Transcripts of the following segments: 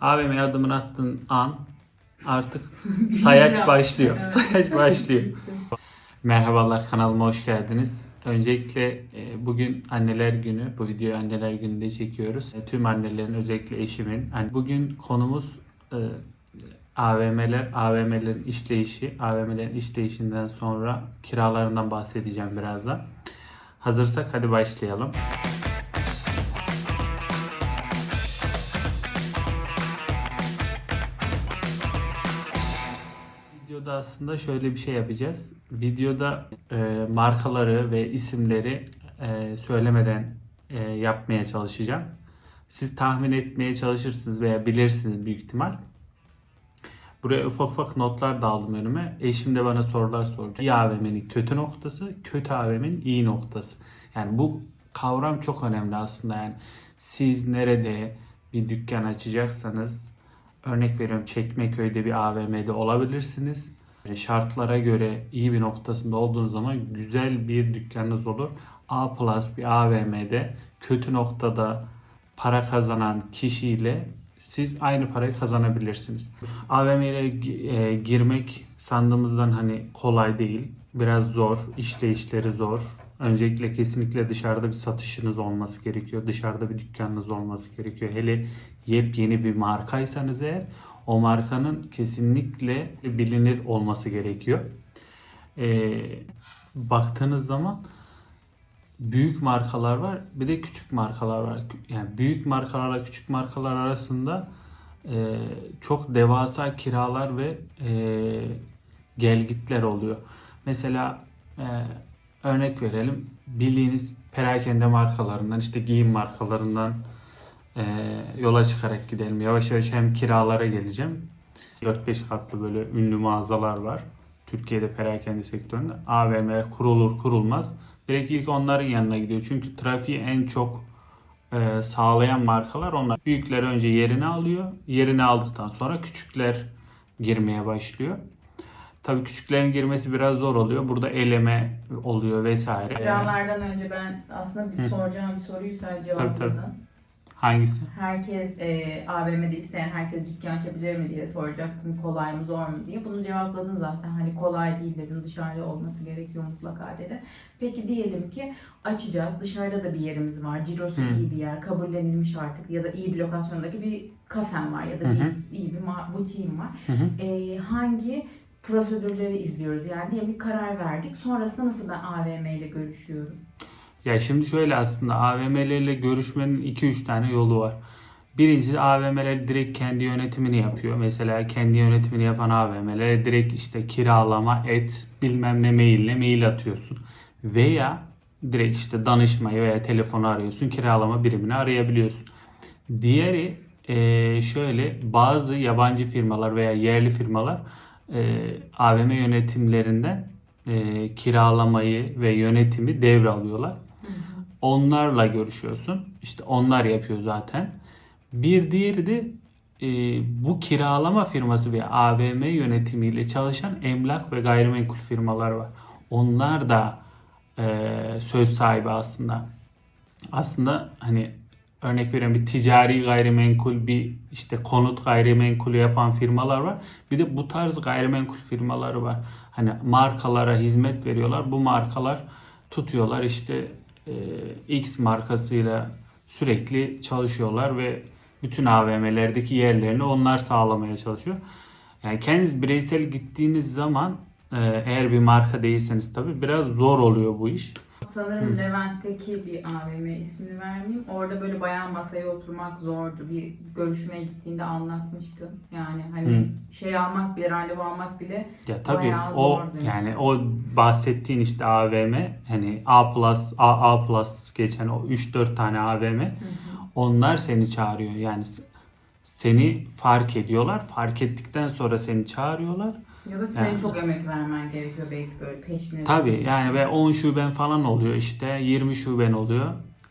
AVM'ye adımını attığın an artık sayaç başlıyor. Sayaç başlıyor. Merhabalar kanalıma hoş geldiniz. Öncelikle e, bugün anneler günü. Bu videoyu anneler gününde çekiyoruz. E, Tüm annelerin özellikle eşimin. Bugün konumuz e, AVM'ler, AVM'lerin işleyişi. AVM'lerin işleyişinden sonra kiralarından bahsedeceğim birazdan. Hazırsak hadi başlayalım. Videoda aslında şöyle bir şey yapacağız. Videoda e, markaları ve isimleri e, söylemeden e, yapmaya çalışacağım. Siz tahmin etmeye çalışırsınız veya bilirsiniz büyük ihtimal. Buraya ufak ufak notlar da aldım önüme. Eşim de bana sorular soracak. İyi AVM'nin kötü noktası, kötü AVM'nin iyi noktası. Yani bu kavram çok önemli aslında. Yani siz nerede bir dükkan açacaksanız örnek veriyorum Çekmeköy'de bir AVM'de olabilirsiniz. Şartlara göre iyi bir noktasında olduğunuz zaman güzel bir dükkanınız olur. A plus bir AVM'de kötü noktada para kazanan kişiyle siz aynı parayı kazanabilirsiniz. AVM'ye e, girmek sandığımızdan hani kolay değil. Biraz zor, işleyişleri zor. Öncelikle kesinlikle dışarıda bir satışınız olması gerekiyor. Dışarıda bir dükkanınız olması gerekiyor. Hele yepyeni bir markaysanız eğer o markanın kesinlikle bilinir olması gerekiyor. Ee, baktığınız zaman büyük markalar var bir de küçük markalar var. Yani büyük markalarla küçük markalar arasında e, çok devasa kiralar ve e, gelgitler oluyor. Mesela e, örnek verelim bildiğiniz perakende markalarından işte giyim markalarından e, yola çıkarak gidelim. Yavaş yavaş hem kiralara geleceğim. 4-5 katlı böyle ünlü mağazalar var. Türkiye'de perakende sektöründe. AVM kurulur kurulmaz. Direkt ilk onların yanına gidiyor. Çünkü trafiği en çok e, sağlayan markalar onlar. Büyükler önce yerini alıyor. Yerini aldıktan sonra küçükler girmeye başlıyor. Tabii küçüklerin girmesi biraz zor oluyor. Burada eleme oluyor vesaire. Kiralardan önce ben aslında bir Hı. soracağım bir soruyu sen cevapladın. tabii. Hangisi? Herkes e, AVM'de isteyen herkes dükkan açabilir mi diye soracaktım. Kolay mı zor mu diye. Bunu cevapladın zaten. Hani kolay değil dedin. Dışarıda olması gerekiyor mutlaka dedin. Peki diyelim ki açacağız. Dışarıda da bir yerimiz var. Cirosu Hı. iyi bir yer. Kabullenilmiş artık. Ya da iyi bir lokasyondaki bir kafem var. Ya da Hı bir hı. iyi bir butiğim var. Hı hı. e, hangi prosedürleri izliyoruz? Yani diyelim bir karar verdik. Sonrasında nasıl ben AVM ile görüşüyorum? Ya şimdi şöyle aslında AVM'lerle görüşmenin 2-3 tane yolu var. Birincisi AVM'ler direkt kendi yönetimini yapıyor. Mesela kendi yönetimini yapan AVM'lere direkt işte kiralama et bilmem ne maille mail atıyorsun. Veya direkt işte danışmayı veya telefonu arıyorsun kiralama birimini arayabiliyorsun. Diğeri şöyle bazı yabancı firmalar veya yerli firmalar eee, AVM yönetimlerinden eee, kiralamayı ve yönetimi devralıyorlar. Onlarla görüşüyorsun. İşte onlar yapıyor zaten. Bir diğeri de e, bu kiralama firması ve AVM yönetimiyle çalışan emlak ve gayrimenkul firmalar var. Onlar da e, söz sahibi aslında. Aslında hani örnek veriyorum bir ticari gayrimenkul bir işte konut gayrimenkulü yapan firmalar var. Bir de bu tarz gayrimenkul firmaları var. Hani markalara hizmet veriyorlar. Bu markalar tutuyorlar işte e, X markasıyla sürekli çalışıyorlar ve bütün AVM'lerdeki yerlerini onlar sağlamaya çalışıyor. Yani kendiniz bireysel gittiğiniz zaman e, eğer bir marka değilseniz tabii biraz zor oluyor bu iş. Sanırım Levent'teki bir AVM ismini vermeyeyim. Orada böyle bayağı masaya oturmak zordu. Bir görüşmeye gittiğinde anlatmıştı. Yani hani Hı. şey almak bile, randevu almak bile Ya tabii Bayağı o zor demiş. yani o bahsettiğin işte AVM hani A+, A, A+, geçen o 3-4 tane AVM onlar seni çağırıyor. Yani seni fark ediyorlar. Fark ettikten sonra seni çağırıyorlar. Ya da senin Yani. çok emek vermen gerekiyor belki böyle peşine. Tabii yani ve 10 şuben falan oluyor işte 20 şuben oluyor.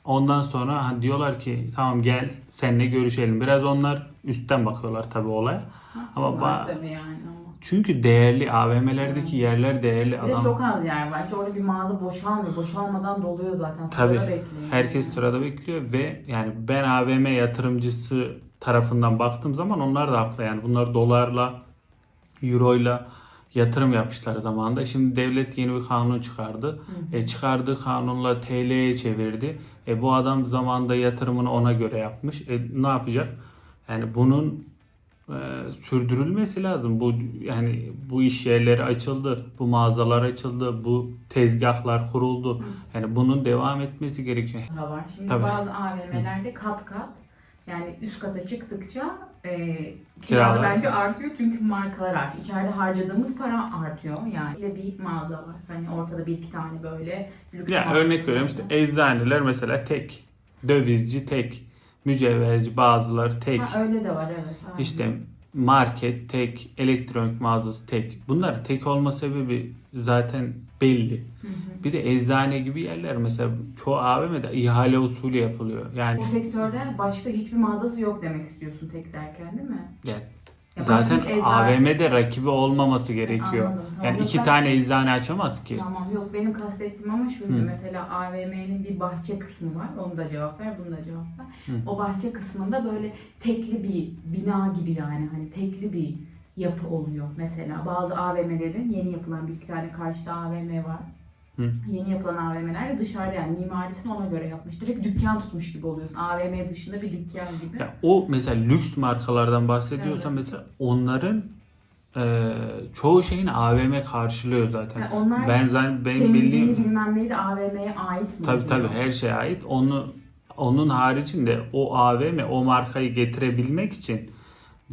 Ondan sonra ha, diyorlar ki tamam gel seninle görüşelim. Biraz onlar üstten bakıyorlar tabii olaya. Ama Var ba- tabii yani ama. Çünkü değerli AVM'lerdeki yerler değerli Bir de adam. çok az yer var. Orada bir mağaza boşalmıyor. Boşalmadan doluyor zaten. Sırada Tabii. bekliyor. Herkes sırada bekliyor ve yani ben AVM yatırımcısı tarafından baktığım zaman onlar da haklı. Yani bunlar dolarla, euroyla yatırım yapmışlar zamanında. Şimdi devlet yeni bir kanun çıkardı. E, çıkardığı kanunla TL'ye çevirdi. E, bu adam zamanında yatırımını ona göre yapmış. E, ne yapacak? Yani bunun e, sürdürülmesi lazım. Bu yani bu iş yerleri açıldı, bu mağazalar açıldı, bu tezgahlar kuruldu. Yani bunun devam etmesi gerekiyor. daha var. Şimdi Tabii. bazı AVM'lerde kat kat yani üst kata çıktıkça e, Kiralar. kiralar bence artıyor çünkü markalar artıyor. İçeride harcadığımız para artıyor yani. Bir de bir mağaza var. Hani ortada bir iki tane böyle lüks Yani mağaza örnek veriyorum işte eczaneler mesela tek, dövizci tek, mücevherci bazıları tek. Ha, öyle de var evet. aynen. İşte market tek, elektronik mağazası tek. Bunlar tek olma sebebi zaten belli. Hı hı. Bir de eczane gibi yerler mesela çoğu AVM'de ihale usulü yapılıyor. Yani Bu sektörde başka hiçbir mağazası yok demek istiyorsun tek derken değil mi? Yani Ya zaten eczane- AVM'de rakibi olmaması gerekiyor. Anladım, tamam. Yani iki tane eczane açamaz ki. Tamam yok benim kastettiğim ama şuydu Hı. mesela AVM'nin bir bahçe kısmı var. Onu da cevap ver, bunu da cevap ver. Hı. O bahçe kısmında böyle tekli bir bina gibi yani hani tekli bir yapı oluyor mesela. Bazı AVM'lerin yeni yapılan bir iki tane karşıda AVM var. Hı. Yeni yapılan AVM'lerde dışarıda yani mimarisini ona göre yapmış. Direkt dükkan tutmuş gibi oluyorsun. AVM dışında bir dükkan gibi. Ya o mesela lüks markalardan bahsediyorsan Evet. mesela onların e, çoğu şeyini AVM karşılıyor zaten. Yani onlar Ben zaten temizliğini bildiğim bilmem neydi AVM'ye ait mi? tabii tabii her şeye ait. Onu onun haricinde o AVM o markayı getirebilmek için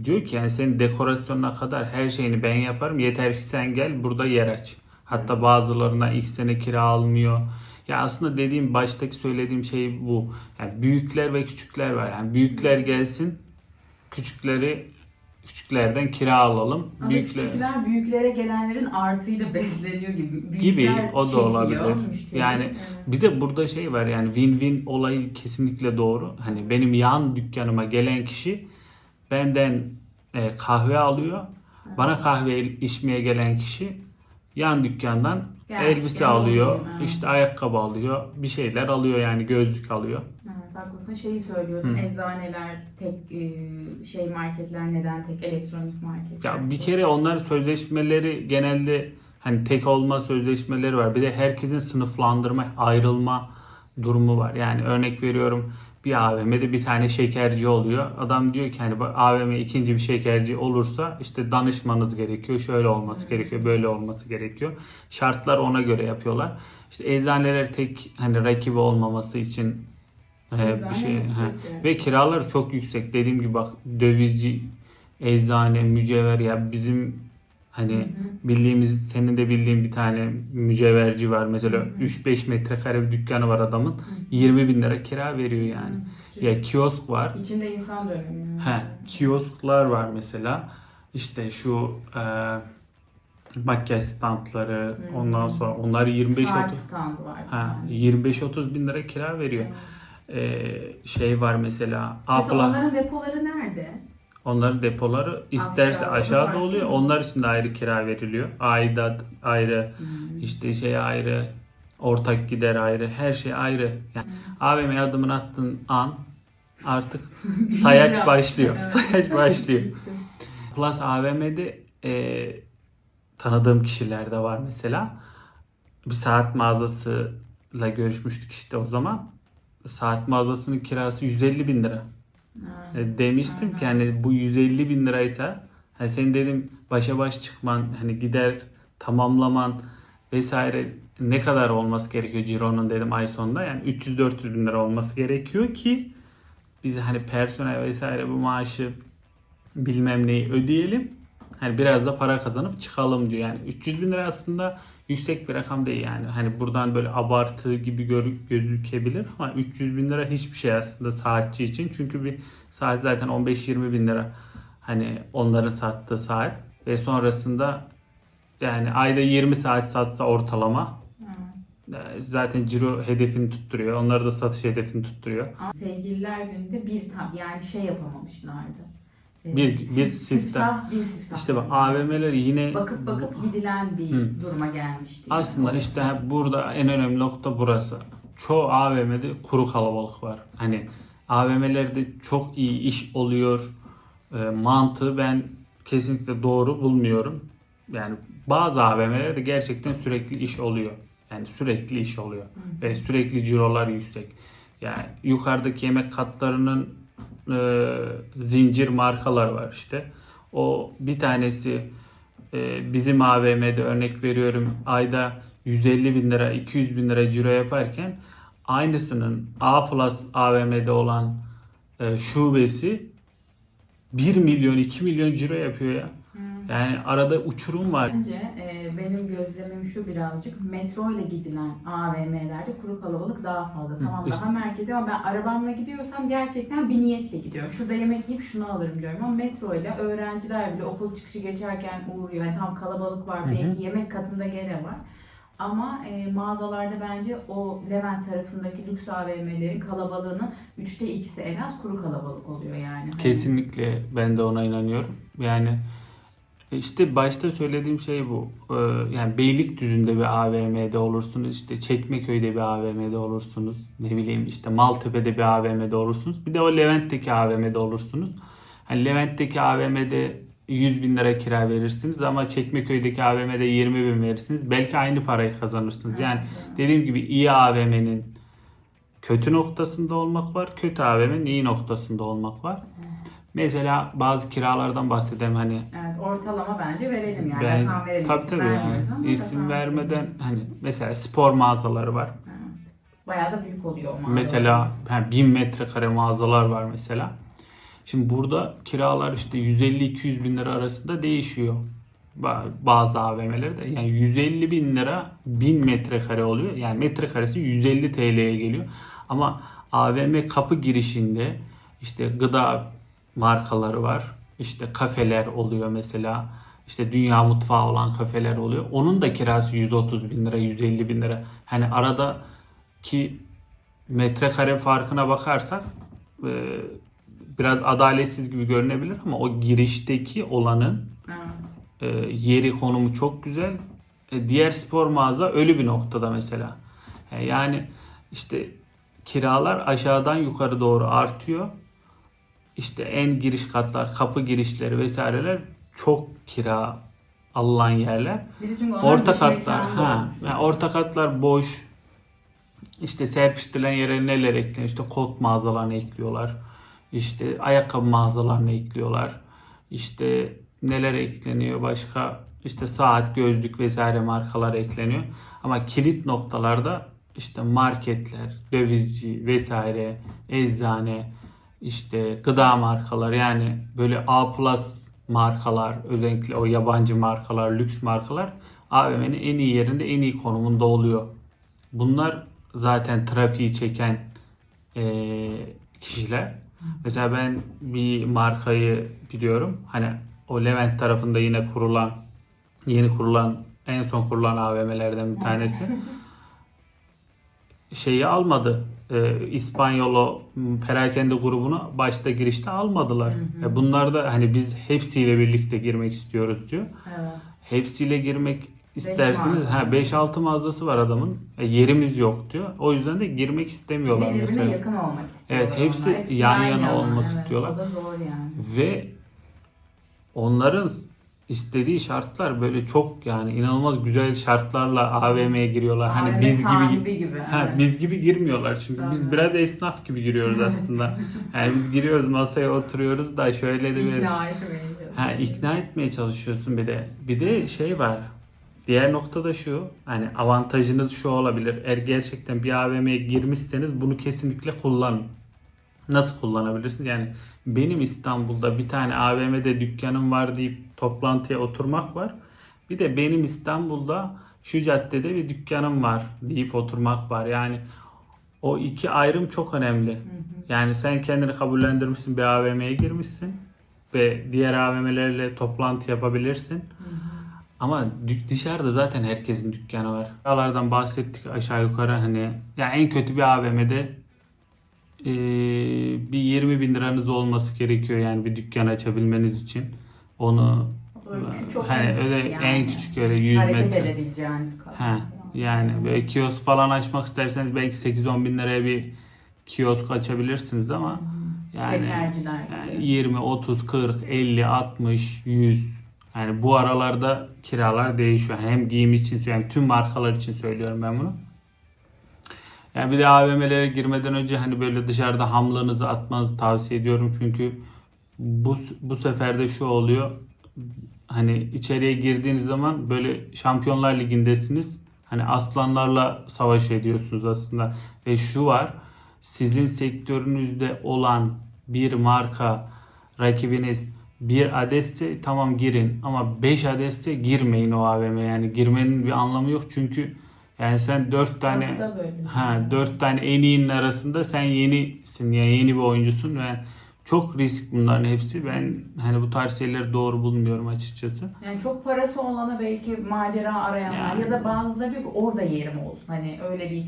diyor ki yani senin dekorasyonuna kadar her şeyini ben yaparım. Yeter ki sen gel burada yer aç. Hatta bazılarına ilk sene kira almıyor. Ya aslında dediğim baştaki söylediğim şey bu. Yani büyükler ve küçükler var. Yani büyükler gelsin, küçükleri küçüklerden kira alalım. Ama Büyükler küçükler büyüklere gelenlerin artıyla besleniyor gibi. Büyükler Gibi, o da olabilir. Yani Evet. Bir de burada şey var yani win-win olayı kesinlikle doğru. Hani benim yan dükkanıma gelen kişi benden e, kahve alıyor. Bana kahve içmeye gelen kişi yan dükkandan Gelmiş, elbise alıyor, oluyor, işte ayakkabı alıyor, bir şeyler alıyor yani gözlük alıyor. Evet, haklısın. Şeyi söylüyordun. Hı. Eczaneler tek e, şey marketler neden tek elektronik marketler? Ya bir kere onların sözleşmeleri genelde hani tek olma sözleşmeleri var. Bir de herkesin sınıflandırma, ayrılma durumu var. Yani örnek veriyorum bir AVM'de bir tane şekerci oluyor. Adam diyor ki hani AVM ikinci bir şekerci olursa işte danışmanız gerekiyor. Şöyle olması gerekiyor, böyle olması gerekiyor. Şartlar ona göre yapıyorlar. İşte eczaneler tek hani rakibi olmaması için e, bir şey. he. Ve kiraları çok yüksek. Dediğim gibi bak dövizci, eczane, mücevher ya bizim hani Hı hı. bildiğimiz senin de bildiğin bir tane mücevherci var. Mesela Hı hı. 3-5 metrekare bir dükkanı var adamın. 20 bin lira kira veriyor yani. Hı. Ya kiosk var. İçinde insan dönemiyor. He, kiosklar var mesela. İşte şu e, makyaj standları Hı. ondan sonra onlar 25 Saat 30 standı var. ha 25 30 bin lira kira veriyor. E, şey var mesela Mesela abla onların depoları nerede? Onların depoları isterse Aşağıda oluyor. Onlar için de ayrı kira veriliyor. Aidat ayrı, Hmm. işte şey ayrı, ortak gider ayrı, her şey ayrı. Yani AVM'ye adımını attığın an artık sayaç başlıyor. Evet. Sayaç başlıyor. Plus AVM'de e, tanıdığım kişiler de var mesela. Bir saat mağazasıyla görüşmüştük işte o zaman. Saat mağazasının kirası 150 bin lira. E, demiştim ki hani bu 150 bin liraysa hani senin dedim başa baş çıkman hani gider tamamlaman vesaire ne kadar olması gerekiyor cironun dedim ay sonunda? Yani 300-400 bin lira olması gerekiyor ki biz hani personel vesaire bu maaşı bilmem neyi ödeyelim. Hani biraz da para kazanıp çıkalım diyor. Yani 300 bin lira aslında yüksek bir rakam değil yani hani buradan böyle abartı gibi gör, gözükebilir ama 300 bin lira hiçbir şey aslında saatçi için çünkü bir saat zaten 15-20 bin lira hani onların sattığı saat ve sonrasında yani ayda 20 saat satsa ortalama Ha. e, zaten ciro hedefini tutturuyor. Onları da satış hedefini tutturuyor. Sevgililer gününde bir tam yani şey yapamamışlardı. Ee, Bir- bir sif- siftah. bir siftah. İşte bak AVM'ler yine bakıp bakıp gidilen bir Hı. duruma gelmişti. aslında işte hep burada en önemli nokta burası. Çoğu AVM'de kuru kalabalık var. Hani AVM'lerde çok iyi iş oluyor e, mantığı ben kesinlikle doğru bulmuyorum. Yani bazı AVM'lerde gerçekten sürekli iş oluyor. Yani sürekli iş oluyor. Ve sürekli cirolar yüksek. Yani yukarıdaki yemek katlarının e, zincir markalar var işte. O bir tanesi e, bizim AVM'de örnek veriyorum ayda 150 bin lira 200 bin lira ciro yaparken aynısının A plus AVM'de olan e, şubesi 1 milyon 2 milyon ciro yapıyor ya. Yani arada uçurum var. Bence e, benim gözlemim şu birazcık metro ile gidilen AVM'lerde kuru kalabalık daha fazla. Tamam işte- daha merkezi ama ben arabamla gidiyorsam gerçekten bir niyetle gidiyorum. Şurada yemek yiyip şunu alırım diyorum ama metro ile öğrenciler bile okul çıkışı geçerken uğruyor. Yani tam kalabalık var Hı hı. belki yemek katında gene var. Ama e, mağazalarda bence o Levent tarafındaki lüks AVM'lerin kalabalığının üçte ikisi en az kuru kalabalık oluyor yani. Hani- Kesinlikle ben de ona inanıyorum. Yani işte başta söylediğim şey bu. Ee, Yani Beylikdüzü'nde bir AVM'de olursunuz, işte Çekmeköy'de bir AVM'de olursunuz, ne bileyim işte Maltepe'de bir AVM'de olursunuz. Bir de o Levent'teki AVM'de olursunuz. Hani Levent'teki AVM'de 100 bin lira kira verirsiniz ama Çekmeköy'deki AVM'de 20 bin verirsiniz. Belki aynı parayı kazanırsınız. Yani dediğim gibi iyi AVM'nin kötü noktasında olmak var, kötü AVM'nin iyi noktasında olmak var. Mesela bazı kiralardan bahsedelim hani ortalama bence verelim yani. ben Rakam verelim. tabii İsim tabii yani isim vermeden hani mesela spor mağazaları var. Evet. Bayağı da büyük oluyor o. Mesela yani 1000 metrekare mağazalar var mesela. Şimdi burada kiralar işte 150-200 bin lira arasında değişiyor. Ba- Bazı AVM'lerde yani 150 bin lira 1000 metrekare oluyor. Yani metrekaresi 150 TL'ye geliyor. Ama AVM kapı girişinde işte gıda markaları var. İşte kafeler oluyor mesela. İşte dünya mutfağı olan kafeler oluyor. Onun da kirası 130 bin lira, 150 bin lira. Hani aradaki metrekare farkına bakarsak e, biraz adaletsiz gibi görünebilir ama o girişteki olanın e, yeri konumu çok güzel. E, diğer spor mağaza ölü bir noktada mesela. Yani işte kiralar aşağıdan yukarı doğru artıyor. İşte en giriş katlar, kapı girişleri vesaireler çok kira alınan yerler. Orta dış katlar, ha, yani orta katlar boş. İşte serpiştirilen yere neler ekleniyor? İşte kot mağazalarını ekliyorlar. İşte ayakkabı mağazalarını ekliyorlar. İşte neler ekleniyor başka? İşte saat, gözlük vesaire markalar ekleniyor. Ama kilit noktalarda işte marketler, dövizci vesaire, eczane, işte gıda markaları yani böyle A plus markalar, özellikle o yabancı markalar, lüks markalar AVM'nin en iyi yerinde, en iyi konumunda oluyor. Bunlar zaten trafiği çeken eee, kişiler. Mesela ben bir markayı biliyorum. Hani o Levent tarafında yine kurulan, yeni kurulan, en son kurulan AVM'lerden bir tanesi. Şeyi almadı. Ee, İspanyolo perakende grubunu başta girişte almadılar. E, bunlar da hani biz hepsiyle birlikte girmek istiyoruz diyor. Evet. Hepsiyle girmek isterseniz mağaza. ha 5-6 mağazası var adamın. E, yerimiz yok diyor. O yüzden de girmek istemiyorlar Birbirine mesela. yakın olmak istiyorlar. Evet, hepsi onlar. yan yana olmak istiyorlar. O da zor yani. Ve onların istediği şartlar böyle çok yani inanılmaz güzel şartlarla AVM'ye giriyorlar. hani biz gibi gibi. Ha, evet. biz gibi girmiyorlar çünkü biz Tabii. biraz esnaf gibi giriyoruz aslında. yani biz giriyoruz masaya oturuyoruz da şöyle de böyle İkna etmeye Ha ikna etmeye çalışıyorsun bir de. Bir de şey var. Diğer nokta da şu. Hani avantajınız şu olabilir. Eğer gerçekten bir AVM'ye girmişseniz bunu kesinlikle kullanın. Nasıl kullanabilirsiniz? Yani benim İstanbul'da bir tane AVM'de dükkanım var deyip toplantıya oturmak var. Bir de benim İstanbul'da şu caddede bir dükkanım var deyip oturmak var. Yani o iki ayrım çok önemli. Yani sen kendini kabullendirmişsin bir AVM'ye girmişsin ve diğer AVM'lerle toplantı yapabilirsin. Ama dük- dışarıda zaten herkesin dükkanı var. Buralardan bahsettik aşağı yukarı hani. Yani en kötü bir AVM'de eee, bir 20 bin liranız olması gerekiyor yani bir dükkan açabilmeniz için. Onu çok hani küçük öyle yani. en küçük öyle 100 Hareket metre. edebileceğiniz kadar. He, yani böyle kiosk falan açmak isterseniz belki 8-10 bin liraya bir kiosk açabilirsiniz ama yani, Şekerciler gibi. yani 20, 30, 40, 50, 60, 100 yani bu aralarda kiralar değişiyor. Hem giyim için yani tüm markalar için söylüyorum ben bunu. Yani bir de AVM'lere girmeden önce hani böyle dışarıda hamlığınızı atmanızı tavsiye ediyorum. Çünkü bu, bu sefer de şu oluyor. Hani içeriye girdiğiniz zaman böyle Şampiyonlar Ligi'ndesiniz. Hani aslanlarla savaş ediyorsunuz aslında. Ve şu var. Sizin sektörünüzde olan bir marka rakibiniz bir adetse tamam girin ama 5 adetse girmeyin o AVM'ye. Yani girmenin bir anlamı yok çünkü yani sen 4 tane. Ha, dört tane en iyinin arasında sen yenisin yani yeni bir oyuncusun ve çok risk bunların hepsi. Ben hani bu tarz şeyleri doğru bulmuyorum açıkçası. Yani çok parası olana belki macera arayanlar Yani. ya da bazıları diyor ki orada yerim olsun. Hani öyle bir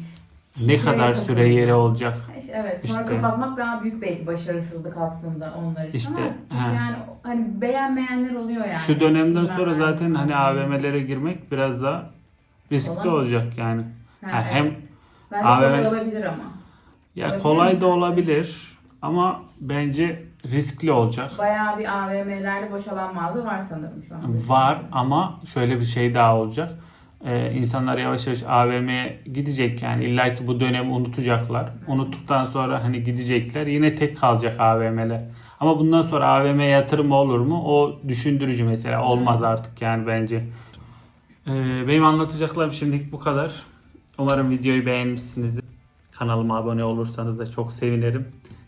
Ne kadar süre yeri olacak? İşte evet sonra İşte. kapatmak daha büyük belki başarısızlık aslında onlar için İşte, ama ha. yani hani beğenmeyenler oluyor yani. Şu dönemden Bilmem sonra zaten hani AVM'lere girmek biraz daha riskli Kolay. olacak yani. Ha, hem evet. Bence AVM kolay olabilir ama. ya Olabilir kolay da olabilir ama bence riskli olacak. Bayağı bir AVM'lerde boşalan mağaza var sanırım şu an. Var ama şöyle bir şey daha olacak. Ee, insanlar yavaş yavaş AVM'ye gidecek yani illa ki bu dönemi unutacaklar. Unuttuktan sonra hani gidecekler yine tek kalacak AVM'ler. Ama bundan sonra AVM yatırım olur mu? O düşündürücü mesela. Olmaz artık yani bence. Ee, benim anlatacaklarım şimdilik bu kadar. Umarım videoyu beğenmişsinizdir. Kanalıma abone olursanız da çok sevinirim.